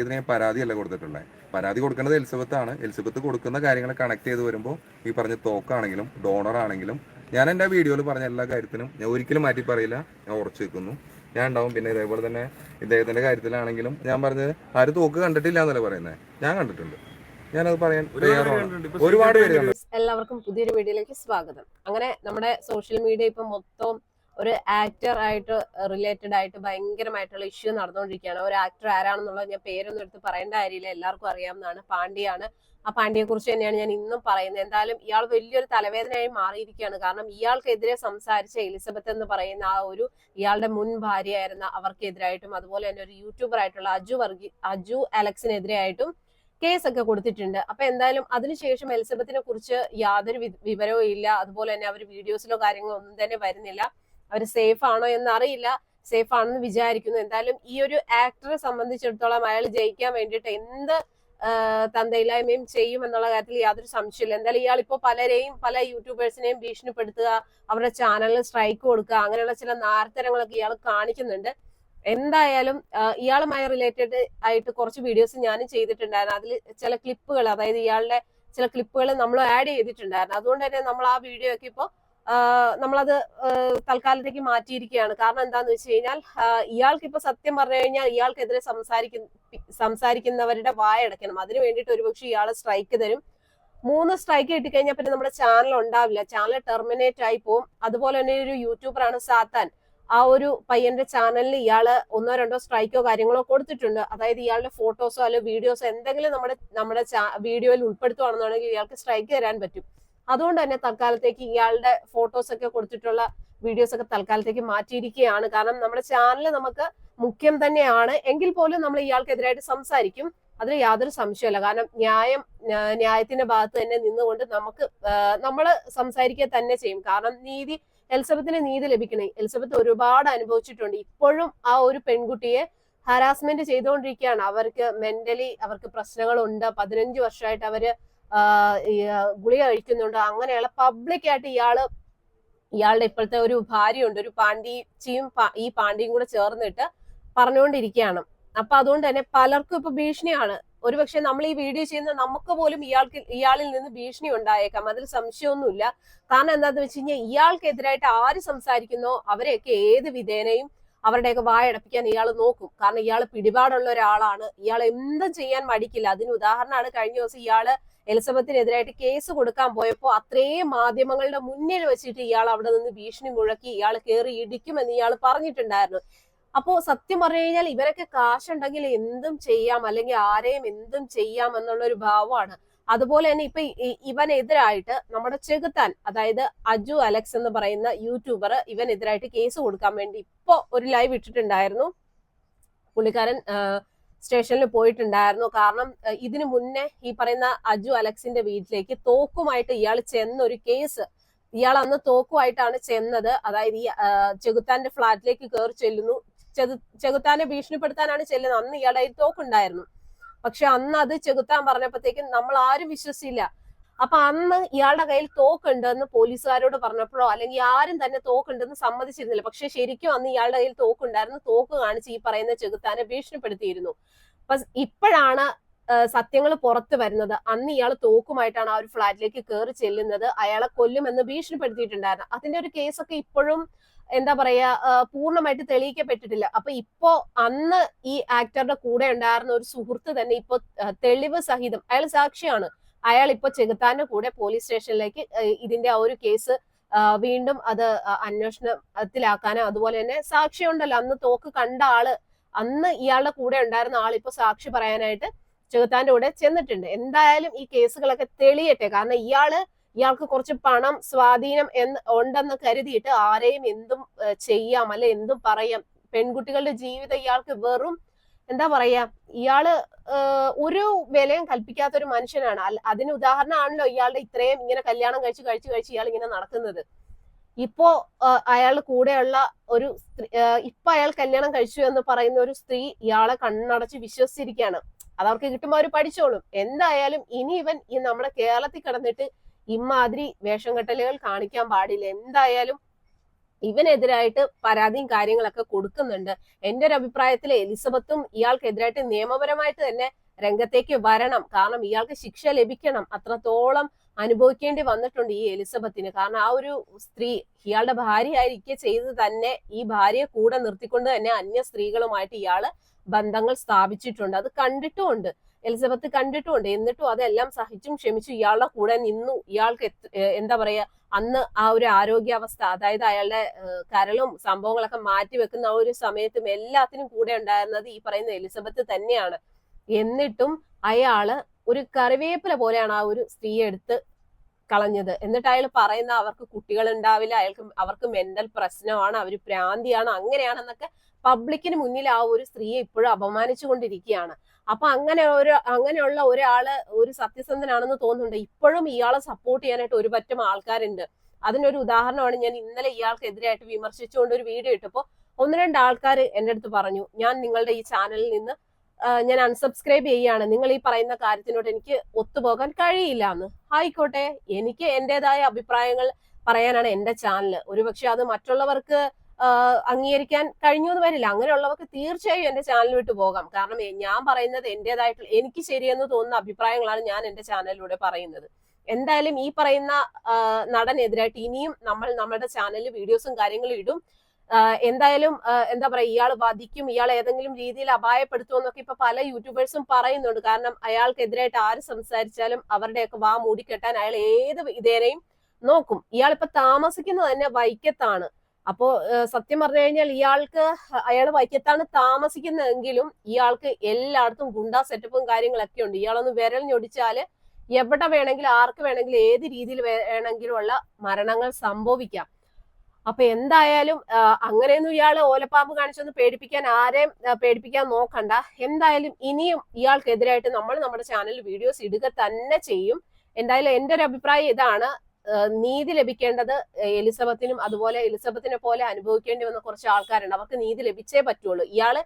ഇതിന് പരാതിയല്ല കൊടുത്തിട്ടുള്ളത് പരാതി കൊടുക്കേണ്ടത് എലിസബത്താണ്. എലിസബത്ത് കൊടുക്കുന്ന കാര്യങ്ങൾ കണക്ട് ചെയ്ത് വരുമ്പോൾ ഈ പറഞ്ഞ തോക്കാണെങ്കിലും ഡോണർ ആണെങ്കിലും ഞാൻ എന്റെ വീഡിയോയിൽ പറഞ്ഞ എല്ലാ കാര്യത്തിനും ഞാൻ ഒരിക്കലും മാറ്റി പറയില്ല. ഞാൻ ഉറച്ചു വെക്കുന്നു ഞാൻ ഉണ്ടാവും. പിന്നെ ഇതേപോലെ തന്നെ ഇദ്ദേഹത്തിന്റെ കാര്യത്തിലാണെങ്കിലും ഞാൻ പറഞ്ഞത് ആര് തോക്ക് കണ്ടിട്ടില്ല എന്നല്ലേ പറയുന്നത് ഞാൻ കണ്ടിട്ടുണ്ട്. ഞാനത് പറയാൻ തയ്യാറാണ്. ഒരുപാട് പേര് എല്ലാവർക്കും പുതിയൊരു വീഡിയോയിലേക്ക് സ്വാഗതം. അങ്ങനെ നമ്മുടെ സോഷ്യൽ മീഡിയ ഇപ്പൊ മൊത്തം ഒരു ആക്ടർ ആയിട്ട് റിലേറ്റഡ് ആയിട്ട് ഭയങ്കരമായിട്ടുള്ള ഇഷ്യൂ നടന്നുകൊണ്ടിരിക്കുകയാണ് ഒരു ആക്ടർ ആരാണെന്നുള്ളത് ഞാൻ പേരൊന്നും എടുത്ത് പറയേണ്ട കാര്യമില്ല. എല്ലാവർക്കും അറിയാവുന്നതാണ്. പാണ്ഡ്യയാണ്. ആ പാണ്ഡ്യയെ കുറിച്ച് തന്നെയാണ് ഞാൻ ഇന്നും പറയുന്നത്. എന്തായാലും ഇയാൾ വലിയൊരു തലവേദനയായി മാറിയിരിക്കുകയാണ്. കാരണം ഇയാൾക്കെതിരെ സംസാരിച്ച എലിസബത്ത് എന്ന് പറയുന്ന ആ ഒരു ഇയാളുടെ മുൻ ഭാര്യയായിരുന്ന അവർക്കെതിരായിട്ടും അതുപോലെ തന്നെ ഒരു യൂട്യൂബർ ആയിട്ടുള്ള അജു വർഗി അജു അലക്സിനെതിരെയായിട്ടും കേസൊക്കെ കൊടുത്തിട്ടുണ്ട്. അപ്പൊ എന്തായാലും അതിനുശേഷം എലിസബത്തിനെ കുറിച്ച് യാതൊരു വിവരവും ഇല്ല. അതുപോലെ തന്നെ അവർ വീഡിയോസിലോ കാര്യങ്ങളോ ഒന്നും തന്നെ വരുന്നില്ല. അവർ സേഫ് ആണോ എന്ന് അറിയില്ല സേഫ് ആണെന്ന് വിചാരിക്കുന്നു. എന്തായാലും ഈ ഒരു ആക്ടറെ സംബന്ധിച്ചിടത്തോളം അയാൾ ജയിക്കാൻ വേണ്ടിയിട്ട് എന്ത് തന്തയില്ലായ്മയും ചെയ്യും എന്നുള്ള കാര്യത്തിൽ യാതൊരു സംശയമില്ല എന്തായാലും ഇയാൾ ഇപ്പോൾ പലരെയും പല യൂട്യൂബേഴ്സിനെയും ഭീഷണിപ്പെടുത്തുക അവരുടെ ചാനലിൽ സ്ട്രൈക്ക് കൊടുക്കുക അങ്ങനെയുള്ള ചില നാരത്തരങ്ങളൊക്കെ ഇയാൾ കാണിക്കുന്നുണ്ട്. എന്തായാലും ഇയാളുമായി റിലേറ്റഡ് ആയിട്ട് കുറച്ച് വീഡിയോസ് ഞാനും ചെയ്തിട്ടുണ്ടായിരുന്നു. അതിൽ ചില ക്ലിപ്പുകൾ അതായത് ഇയാളുടെ ചില ക്ലിപ്പുകൾ നമ്മൾ ആഡ് ചെയ്തിട്ടുണ്ടായിരുന്നു. അതുകൊണ്ട് തന്നെ നമ്മൾ ആ വീഡിയോ ഒക്കെ ഇപ്പോൾ നമ്മളത് തൽക്കാലത്തേക്ക് മാറ്റിയിരിക്കുകയാണ്. കാരണം എന്താന്ന് വെച്ച് കഴിഞ്ഞാൽ ഇയാൾക്ക് ഇപ്പൊ സത്യം പറഞ്ഞു കഴിഞ്ഞാൽ ഇയാൾക്കെതിരെ സംസാരിക്കുന്ന സംസാരിക്കുന്നവരുടെ വായടയ്ക്കണം അതിനു വേണ്ടിയിട്ട് ഒരുപക്ഷെ ഇയാൾ സ്ട്രൈക്ക് തരും. മൂന്ന് സ്ട്രൈക്ക് കിട്ടിക്കഴിഞ്ഞാൽ പിന്നെ നമ്മുടെ ചാനൽ ഉണ്ടാവില്ല. ചാനൽ ടെർമിനേറ്റ് ആയി പോകും അതുപോലെ തന്നെ ഒരു യൂട്യൂബറാണ് സാത്താൻ. ആ ഒരു പയ്യന്റെ ചാനലിൽ ഇയാൾ ഒന്നോ രണ്ടോ സ്ട്രൈക്കോ കാര്യങ്ങളോ കൊടുത്തിട്ടുണ്ട്. അതായത് ഇയാളുടെ ഫോട്ടോസോ അല്ലെ വീഡിയോസോ എന്തെങ്കിലും നമ്മുടെ നമ്മുടെ വീഡിയോയിൽ ഉൾപ്പെടുത്തുകയാണെന്നുണ്ടെങ്കിൽ ഇയാൾക്ക് സ്ട്രൈക്ക് തരാൻ പറ്റും. അതുകൊണ്ട് തന്നെ തൽക്കാലത്തേക്ക് ഇയാളുടെ ഫോട്ടോസ് ഒക്കെ കൊടുത്തിട്ടുള്ള വീഡിയോസ് ഒക്കെ തൽക്കാലത്തേക്ക് മാറ്റിയിരിക്കുകയാണ്. കാരണം നമ്മുടെ ചാനൽ നമുക്ക് മുഖ്യം തന്നെയാണ്. എങ്കിൽ പോലും നമ്മൾ ഇയാൾക്കെതിരായിട്ട് സംസാരിക്കും. അതിൽ യാതൊരു സംശയമല്ല കാരണം ന്യായം ന്യായത്തിന്റെ ഭാഗത്ത് തന്നെ നിന്നുകൊണ്ട് നമുക്ക് നമ്മൾ സംസാരിക്കുക തന്നെ ചെയ്യും. കാരണം നീതി എലിസബത്തിന് നീതി ലഭിക്കണേ. എലിസബത്ത് ഒരുപാട് അനുഭവിച്ചിട്ടുണ്ട്. ഇപ്പോഴും ആ ഒരു പെൺകുട്ടിയെ ഹരാസ്മെന്റ് ചെയ്തുകൊണ്ടിരിക്കുകയാണ്. അവർക്ക് മെന്റലി അവർക്ക് പ്രശ്നങ്ങളുണ്ട്. പതിനഞ്ച് വർഷമായിട്ട് അവർ ഗുളിക കഴിക്കുന്നുണ്ട്. അങ്ങനെയുള്ള പബ്ലിക് ആയിട്ട് ഇയാൾ ഇയാളുടെ ഇപ്പോഴത്തെ ഒരു ഭാര്യയുണ്ട്. ഒരു പാണ്ഡിച്ചിയും ഈ പാണ്ഡിയും കൂടെ ചേർന്നിട്ട് പറഞ്ഞുകൊണ്ടിരിക്കുകയാണ്. അപ്പൊ അതുകൊണ്ട് തന്നെ പലർക്കും ഇപ്പൊ ഭീഷണിയാണ്. ഒരുപക്ഷെ നമ്മൾ ഈ വീഡിയോ ചെയ്യുന്ന നമുക്ക് പോലും ഇയാൾക്ക് ഇയാളിൽ നിന്ന് ഭീഷണി ഉണ്ടായേക്കാം. അതിൽ സംശയമൊന്നുമില്ല. കാരണം എന്താന്ന് വെച്ച് കഴിഞ്ഞാൽ ഇയാൾക്കെതിരായിട്ട് ആര് സംസാരിക്കുന്നോ അവരെയൊക്കെ ഏത് വിധേനയും അവരുടെയൊക്കെ വായടപ്പിക്കാൻ ഇയാൾ നോക്കും. കാരണം ഇയാൾ പിടിപാടുള്ള ഒരാളാണ്. ഇയാൾ എന്തും ചെയ്യാൻ മടിക്കില്ല. അതിന് ഉദാഹരണമാണ് കഴിഞ്ഞ ദിവസം ഇയാൾ എലിസബത്തിനെതിരായിട്ട് കേസ് കൊടുക്കാൻ പോയപ്പോൾ അത്രയും മാധ്യമങ്ങളുടെ മുന്നിൽ വെച്ചിട്ട് ഇയാൾ അവിടെ നിന്ന് ഭീഷണി മുഴക്കി ഇയാൾ കയറി ഇടിക്കുമെന്ന് ഇയാൾ പറഞ്ഞിട്ടുണ്ടായിരുന്നു. അപ്പോ സത്യം പറഞ്ഞു കഴിഞ്ഞാൽ ഇവരൊക്കെ കാശുണ്ടെങ്കിൽ എന്തും ചെയ്യാം അല്ലെങ്കിൽ ആരെയും എന്തും ചെയ്യാം എന്നുള്ള ഒരു ഭാവമാണ്. അതുപോലെ തന്നെ ഇപ്പൊ ഇവനെതിരായിട്ട് നമ്മുടെ ചെകുത്താൻ അതായത് അജു അലക്സ് എന്ന് പറയുന്ന യൂട്യൂബർ ഇവനെതിരായിട്ട് കേസ് കൊടുക്കാൻ വേണ്ടി ഇപ്പൊ ഒരു ലൈവ് ഇട്ടിട്ടുണ്ടായിരുന്നു. പുള്ളിക്കാരൻ സ്റ്റേഷനിൽ പോയിട്ടുണ്ടായിരുന്നു. കാരണം ഇതിനു മുന്നേ ഈ പറയുന്ന അജു അലക്സിന്റെ വീട്ടിലേക്ക് തോക്കുമായിട്ട് ഇയാൾ ചെന്ന ഒരു കേസ്. ഇയാൾ അന്ന് തോക്കുമായിട്ടാണ് ചെന്നത്. അതായത് ഈ ചെകുത്താന്റെ ഫ്ലാറ്റിലേക്ക് കയറി ചെല്ലുന്നു. ചെകു- ചെകുത്താനെ ഭീഷണിപ്പെടുത്താനാണ് ചെല്ലുന്നത്. അന്ന് ഇയാളുടെ തോക്കുണ്ടായിരുന്നു. പക്ഷെ അന്ന് അത് ചെകുത്താൻ പറഞ്ഞപ്പോഴത്തേക്കും നമ്മൾ ആരും വിശ്വസിച്ചില്ല. അപ്പൊ അന്ന് ഇയാളുടെ കയ്യിൽ തോക്കുണ്ടെന്ന് പോലീസുകാരോട് പറഞ്ഞപ്പോഴോ അല്ലെങ്കിൽ ആരും തന്നെ തോക്കുണ്ടെന്ന് സമ്മതിച്ചിരുന്നില്ല. പക്ഷെ ശരിക്കും അന്ന് ഇയാളുടെ കയ്യിൽ തോക്കുണ്ടായിരുന്നു. തോക്ക് കാണിച്ച് ഈ പറയുന്ന ചെകുത്താനെ ഭീഷണിപ്പെടുത്തിയിരുന്നു. അപ്പൊ ഇപ്പോഴാണ് സത്യങ്ങൾ പുറത്തു വരുന്നത്. അന്ന് ഇയാൾ തോക്കുമായിട്ടാണ് ആ ഒരു ഫ്ളാറ്റിലേക്ക് കയറി ചെല്ലുന്നത്. അയാളെ കൊല്ലുമെന്ന് ഭീഷണിപ്പെടുത്തിയിട്ടുണ്ടായിരുന്നു. അതിന്റെ ഒരു കേസൊക്കെ ഇപ്പോഴും എന്താ പറയാ പൂർണമായിട്ട് തെളിയിക്കപ്പെട്ടിട്ടില്ല. അപ്പൊ ഇപ്പോ അന്ന് ഈ ആക്ടറുടെ കൂടെ ഉണ്ടായിരുന്ന ഒരു സുഹൃത്ത് തന്നെ ഇപ്പൊ തെളിവ് സഹിതം അയാൾ സാക്ഷിയാണ്. അയാൾ ഇപ്പൊ ചെകുത്താന്റെ കൂടെ പോലീസ് സ്റ്റേഷനിലേക്ക് ഇതിന്റെ ആ ഒരു കേസ് വീണ്ടും അത് അന്വേഷണത്തിലാക്കാനും അതുപോലെ തന്നെ സാക്ഷിയുണ്ടല്ലോ. അന്ന് തോക്ക് കണ്ട ആൾ അന്ന് ഇയാളുടെ കൂടെ ഉണ്ടായിരുന്ന ആൾ സാക്ഷി പറയാനായിട്ട് ചെകുത്താന്റെ കൂടെ ചെന്നിട്ടുണ്ട്. എന്തായാലും ഈ കേസുകളൊക്കെ തെളിയട്ടെ. കാരണം ഇയാൾ ഇയാൾക്ക് കുറച്ച് പണം സ്വാധീനം എന്ന് ഉണ്ടെന്ന് കരുതിയിട്ട് ആരെയും എന്തും ചെയ്യാം അല്ലെ എന്തും പറയാം. പെൺകുട്ടികളുടെ ജീവിതം ഇയാൾക്ക് വെറും എന്താ പറയാ ഇയാൾ ഒരു വിലയും കൽപ്പിക്കാത്ത ഒരു മനുഷ്യനാണ് അതിന് ഉദാഹരണമാണല്ലോ ഇയാളുടെ ഇത്രയും ഇങ്ങനെ കല്യാണം കഴിച്ച് കഴിച്ച് കഴിച്ച് ഇയാൾ ഇങ്ങനെ നടക്കുന്നത്. ഇപ്പോ അയാൾ കൂടെയുള്ള ഒരു സ്ത്രീ ഇപ്പൊ അയാൾ കല്യാണം കഴിച്ചു എന്ന് പറയുന്ന ഒരു സ്ത്രീ ഇയാളെ കണ്ണടച്ച് വിശ്വസിച്ചിരിക്കുകയാണ്. അതവർക്ക് കിട്ടുമ്പോൾ അവർ പഠിച്ചോളും. എന്തായാലും ഇനി ഇവൻ ഈ നമ്മുടെ കേരളത്തിൽ കിടന്നിട്ട് ഇമാതിരി വേഷം കെട്ടലുകൾ കാണിക്കാൻ പാടില്ല. എന്തായാലും ഇവനെതിരായിട്ട് പരാതിയും കാര്യങ്ങളൊക്കെ കൊടുക്കുന്നുണ്ട്. എന്റെ ഒരു അഭിപ്രായത്തിൽ എലിസബത്തും ഇയാൾക്കെതിരായിട്ട് നിയമപരമായിട്ട് തന്നെ രംഗത്തേക്ക് വരണം. കാരണം ഇയാൾക്ക് ശിക്ഷ ലഭിക്കണം. അത്രത്തോളം അനുഭവിക്കേണ്ടി വന്നിട്ടുണ്ട് ഈ എലിസബത്തിന്. കാരണം ആ ഒരു സ്ത്രീ ഇയാളുടെ ഭാര്യയായിരിക്കെ ചെയ്ത് തന്നെ ഈ ഭാര്യയെ കൂടെ നിർത്തിക്കൊണ്ട് തന്നെ അന്യ സ്ത്രീകളുമായിട്ട് ഇയാൾ ബന്ധങ്ങൾ സ്ഥാപിച്ചിട്ടുണ്ട്. അത് കണ്ടിട്ടുമുണ്ട്. എലിസബത്ത് കണ്ടിട്ടുമുണ്ട്. എന്നിട്ടും അതെല്ലാം സഹിച്ചും ക്ഷമിച്ചും ഇയാളുടെ കൂടെ നിന്നു. ഇയാൾക്ക് എന്താ പറയാ അന്ന് ആ ഒരു ആരോഗ്യാവസ്ഥ അതായത് അയാളുടെ കരളും സംഭവങ്ങളൊക്കെ മാറ്റി വെക്കുന്ന ആ ഒരു സമയത്തും എല്ലാത്തിനും കൂടെ ഉണ്ടായിരുന്നത് ഈ പറയുന്ന എലിസബത്ത് തന്നെയാണ്. എന്നിട്ടും അയാൾ ഒരു കറിവേപ്പില പോലെയാണ് ആ ഒരു സ്ത്രീ എടുത്ത് കളഞ്ഞത്. എന്നിട്ട് അയാൾ പറയുന്ന അവർക്ക് കുട്ടികൾ ഉണ്ടാവില്ല അയാൾക്ക് അവർക്ക് മെന്റൽ പ്രശ്നമാണ് അവർ പ്രാന്തിയാണ് അങ്ങനെയാണെന്നൊക്കെ പബ്ലിക്കിന് മുന്നിൽ ആ ഒരു സ്ത്രീയെ ഇപ്പോഴും അപമാനിച്ചുകൊണ്ടിരിക്കുകയാണ്. അപ്പൊ അങ്ങനെ ഒരു അങ്ങനെയുള്ള ഒരാൾ ഒരു സത്യസന്ധനാണെന്ന് തോന്നുന്നുണ്ട്. ഇപ്പോഴും ഇയാളെ സപ്പോർട്ട് ചെയ്യാനായിട്ട് ഒരു പറ്റം ആൾക്കാരുണ്ട്. അതിനൊരു ഉദാഹരണമാണ് ഞാൻ ഇന്നലെ ഇയാൾക്കെതിരായിട്ട് വിമർശിച്ചുകൊണ്ട് ഒരു വീഡിയോ ഇട്ടപ്പോ ഒന്ന് രണ്ട് ആൾക്കാർ എന്റെ അടുത്ത് പറഞ്ഞു ഞാൻ നിങ്ങളുടെ ഈ ചാനലിൽ നിന്ന് ഞാൻ അൺസബ്സ്ക്രൈബ് ചെയ്യാണ്. നിങ്ങൾ ഈ പറയുന്ന കാര്യത്തിനോട് എനിക്ക് ഒത്തുപോകാൻ കഴിയില്ല എന്ന് ആയിക്കോട്ടെ എനിക്ക് എന്റെതായ അഭിപ്രായങ്ങൾ പറയാനാണ് എന്റെ ചാനൽ ഒരുപക്ഷെ അത് മറ്റുള്ളവർക്ക് അംഗീകരിക്കാൻ കഴിഞ്ഞു എന്ന് വരില്ല. അങ്ങനെയുള്ളവർക്ക് തീർച്ചയായും എന്റെ ചാനൽ വിട്ട് പോകാം. കാരണം ഞാൻ പറയുന്നത് എന്റെതായിട്ടുള്ള എനിക്ക് ശരിയെന്ന് തോന്നുന്ന അഭിപ്രായങ്ങളാണ് ഞാൻ എന്റെ ചാനലിലൂടെ പറയുന്നത്. എന്തായാലും ഈ പറയുന്ന നടനെതിരായിട്ട് ഇനിയും നമ്മൾ നമ്മുടെ ചാനലിൽ വീഡിയോസും കാര്യങ്ങളും ഇടും. എന്തായാലും എന്താ പറയാ ഇയാൾ വധിക്കും ഇയാൾ ഏതെങ്കിലും രീതിയിൽ അപായപ്പെടുത്തും എന്നൊക്കെ ഇപ്പൊ പല യൂട്യൂബേഴ്സും പറയുന്നുണ്ട്. കാരണം അയാൾക്കെതിരായിട്ട് ആര് സംസാരിച്ചാലും അവരുടെയൊക്കെ വാ മൂടിക്കെട്ടാൻ അയാൾ ഏത് ഇതേനെയും നോക്കും. ഇയാൾ താമസിക്കുന്നത് തന്നെ വൈക്കത്താണ്. അപ്പോ സത്യം പറഞ്ഞു കഴിഞ്ഞാൽ ഇയാൾക്ക് അയാൾ വൈക്കത്താണ് താമസിക്കുന്നതെങ്കിലും ഇയാൾക്ക് എല്ലായിടത്തും ഗുണ്ടാ സെറ്റപ്പും കാര്യങ്ങളൊക്കെ ഉണ്ട്. ഇയാളൊന്ന് വിരൽ ഞൊടിച്ചാൽ എവിടെ വേണമെങ്കിലും ആർക്ക് വേണമെങ്കിലും ഏത് രീതിയിൽ വേണമെങ്കിലും ഉള്ള മരണങ്ങൾ സംഭവിക്കാം. അപ്പൊ എന്തായാലും അങ്ങനെയൊന്നും ഇയാൾ ഓലപ്പാമ്പ് കാണിച്ചൊന്ന് പേടിപ്പിക്കാൻ ആരെയും പേടിപ്പിക്കാൻ നോക്കണ്ട. എന്തായാലും ഇനിയും ഇയാൾക്കെതിരായിട്ട് നമ്മൾ നമ്മുടെ ചാനലിൽ വീഡിയോസ് ഇടുക തന്നെ ചെയ്യും. എന്തായാലും എന്റെ ഒരു അഭിപ്രായം ഇതാണ്. നീതി ലഭിക്കേണ്ടത് എലിസബത്തിനും അതുപോലെ എലിസബത്തിനെ പോലെ അനുഭവിക്കേണ്ടി വന്ന കുറച്ച് ആൾക്കാരുണ്ട്. അവർക്ക് നീതി ലഭിച്ചേ പറ്റുള്ളൂ. ഇയാൾ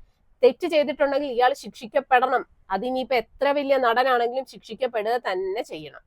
തെറ്റ് ചെയ്തിട്ടുണ്ടെങ്കിൽ ഇയാൾ ശിക്ഷിക്കപ്പെടണം. അതിനിപ്പോ എത്ര വലിയ നടനാണെങ്കിലും ശിക്ഷിക്കപ്പെടുക തന്നെ ചെയ്യണം.